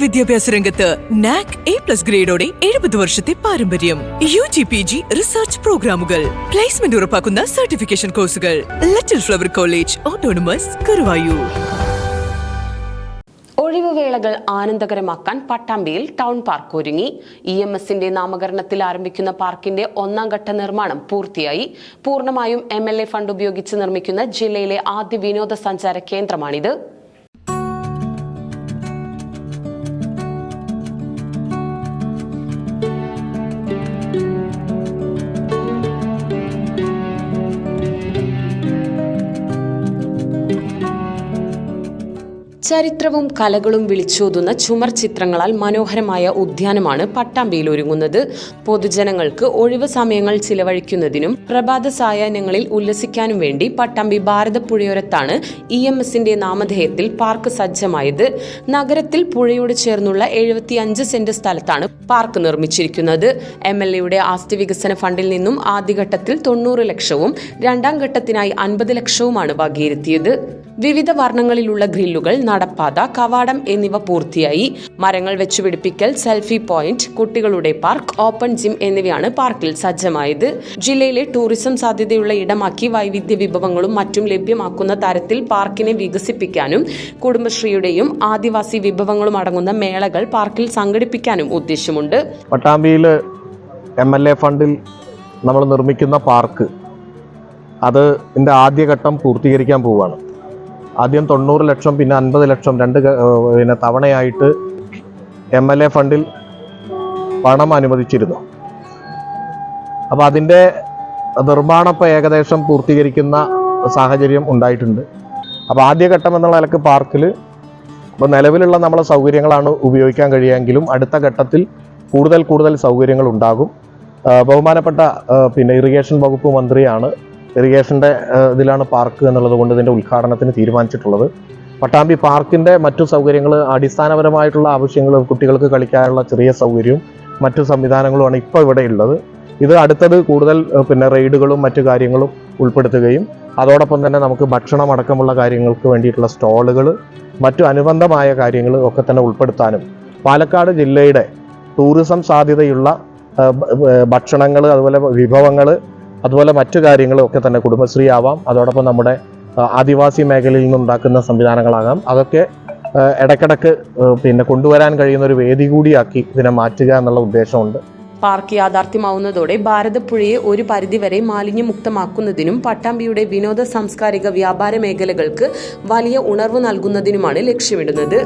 വിദ്യാഭ്യാസ രംഗത്ത് NAAC A plus ഗ്രേഡോടെ എഴുപത് വർഷത്തെ പാരമ്പര്യം. U G P G research പ്രോഗ്രാമുകൾ പ്ലേസ്മെന്റ് ഉറപ്പാക്കുന്ന സർട്ടിഫിക്കേഷൻ കോഴ്സുകൾ little flower college autonomous Guruvayur ഒഴിവുവേളകൾ ആനന്ദകരമാക്കാൻ പട്ടാമ്പിയിൽ ടൗൺ പാർക്ക് ഒരുങ്ങി. ഇ എം എസിന്റെ നാമകരണത്തിൽ ആരംഭിക്കുന്ന പാർക്കിന്റെ ഒന്നാം ഘട്ട നിർമ്മാണം പൂർത്തിയായി. പൂർണമായും എ ഫണ്ട് ഉപയോഗിച്ച് നിർമ്മിക്കുന്ന ജില്ലയിലെ ആദ്യ വിനോദസഞ്ചാര കേന്ദ്രമാണിത്. ചരിത്രവും കലകളും വിളിച്ചോതുന്ന ചുമർ ചിത്രങ്ങളാൽ മനോഹരമായ ഉദ്യാനമാണ് പട്ടാമ്പിയിൽ ഒരുങ്ങുന്നത്. പൊതുജനങ്ങൾക്ക് ഒഴിവ് സമയങ്ങൾ ചിലവഴിക്കുന്നതിനും പ്രഭാത സായാഹ്നങ്ങളിൽ ഉല്ലസിക്കാനും വേണ്ടി പട്ടാമ്പി ഭാരതപ്പുഴയോരത്താണ് ഇ എം എസിന്റെ നാമധേയത്തിൽ പാർക്ക് സജ്ജമായത്. നഗരത്തിൽ പുഴയോട് ചേർന്നുള്ള എഴുപത്തിയഞ്ച് സെന്റ് സ്ഥലത്താണ് പാർക്ക് നിർമ്മിച്ചിരിക്കുന്നത്. എം എൽ എയുടെ ആസ്തി വികസന ഫണ്ടിൽ നിന്നും ആദ്യഘട്ടത്തിൽ തൊണ്ണൂറ് ലക്ഷവും രണ്ടാം ഘട്ടത്തിനായി അൻപത് ലക്ഷവുമാണ് വകയിരുത്തിയത്. വിവിധ വർണങ്ങളിലുള്ള ഗ്രില്ലുകൾ നടപ്പാത കവാടം എന്നിവ പൂർത്തിയായി. മരങ്ങൾ വെച്ചുപിടിപ്പിക്കൽ സെൽഫി പോയിന്റ് കുട്ടികളുടെ പാർക്ക് ഓപ്പൺ ജിം എന്നിവയാണ് പാർക്കിൽ സജ്ജമായത്. ജില്ലയിലെ ടൂറിസം സാധ്യതയുള്ള ഇടമാക്കി വൈവിധ്യ വിഭവങ്ങളും മറ്റും ലഭ്യമാക്കുന്ന തരത്തിൽ പാർക്കിനെ വികസിപ്പിക്കാനും കുടുംബശ്രീയുടെയും ആദിവാസി വിഭവങ്ങളും അടങ്ങുന്ന മേളകൾ പാർക്കിൽ സംഘടിപ്പിക്കാനും ഉദ്ദേശമുണ്ട്. പട്ടാമ്പിയിൽ എം എൽ എ ഫണ്ടിൽ നമ്മൾ നിർമ്മിക്കുന്ന പാർക്ക് അത് ഇതിന്റെ ആദ്യഘട്ടം പൂർത്തീകരിക്കാൻ പോവുകയാണ്. ആദ്യം തൊണ്ണൂറ് ലക്ഷം പിന്നെ അൻപത് ലക്ഷം രണ്ട് പിന്നെ തവണയായിട്ട് എം എൽ എ ഫണ്ടിൽ പണം അനുവദിച്ചിരുന്നു. അപ്പോൾ അതിന്റെ നിർമ്മാണം ഇപ്പോൾ ഏകദേശം പൂർത്തീകരിക്കുന്ന സാഹചര്യം ഉണ്ടായിട്ടുണ്ട്. അപ്പോൾ ആദ്യഘട്ടം എന്നുള്ള നിലയ്ക്ക് പാർക്കിൽ ഇപ്പോൾ നിലവിലുള്ള നമ്മളെ സൗകര്യങ്ങളാണ് ഉപയോഗിക്കാൻ കഴിയുമെങ്കിലും അടുത്ത ഘട്ടത്തിൽ കൂടുതൽ കൂടുതൽ സൗകര്യങ്ങൾ ഉണ്ടാകും. ബഹുമാനപ്പെട്ട പിന്നെ ഇറിഗേഷൻ വകുപ്പ് മന്ത്രിയാണ് ഇറിഗേഷന്റെ ഇതിലാണ് പാർക്ക് എന്നുള്ളത് കൊണ്ട് ഇതിന്റെ ഉദ്ഘാടനത്തിന് തീരുമാനിച്ചിട്ടുള്ളത്. പട്ടാമ്പി പാർക്കിന്റെ മറ്റു സൗകര്യങ്ങൾ അടിസ്ഥാനപരമായിട്ടുള്ള ആവശ്യങ്ങൾ കുട്ടികൾക്ക് കളിക്കാനുള്ള ചെറിയ സൗകര്യവും മറ്റു സംവിധാനങ്ങളുമാണ് ഇപ്പോൾ ഇവിടെ ഉള്ളത്. ഇത് അടുത്തത് കൂടുതൽ പിന്നെ റെയ്ഡുകളും മറ്റു കാര്യങ്ങളും ഉൾപ്പെടുത്തുകയും അതോടൊപ്പം തന്നെ നമുക്ക് ഭക്ഷണം അടക്കമുള്ള കാര്യങ്ങൾക്ക് വേണ്ടിയിട്ടുള്ള സ്റ്റോളുകൾ മറ്റു അനുബന്ധമായ കാര്യങ്ങൾ ഒക്കെ തന്നെ ഉൾപ്പെടുത്താനും പാലക്കാട് ജില്ലയുടെ ടൂറിസം സാധ്യതയുള്ള ഭക്ഷണങ്ങൾ അതുപോലെ വിഭവങ്ങൾ അതുപോലെ മറ്റു കാര്യങ്ങളും ഒക്കെ തന്നെ കുടുംബശ്രീ ആവാം അതോടൊപ്പം നമ്മുടെ ആദിവാസി മേഖലയിൽ നിന്നുണ്ടാക്കുന്ന സംവിധാനങ്ങളാകാം. അതൊക്കെ ഇടയ്ക്കിടയ്ക്ക് പിന്നെ കൊണ്ടുവരാൻ കഴിയുന്ന ഒരു വേദി കൂടിയാക്കി ഇതിനെ മാറ്റുക എന്നുള്ള ഉദ്ദേശമുണ്ട്. പാർക്ക് യാഥാർത്ഥ്യമാവുന്നതോടെ ഭാരതപ്പുഴയെ ഒരു പരിധിവരെ മാലിന്യമുക്തമാക്കുന്നതിനും പട്ടാമ്പിയുടെ വിനോദ സാംസ്കാരിക വ്യാപാര മേഖലകൾക്ക് വലിയ ഉണർവ് നൽകുന്നതിനുമാണ് ലക്ഷ്യമിടുന്നത്.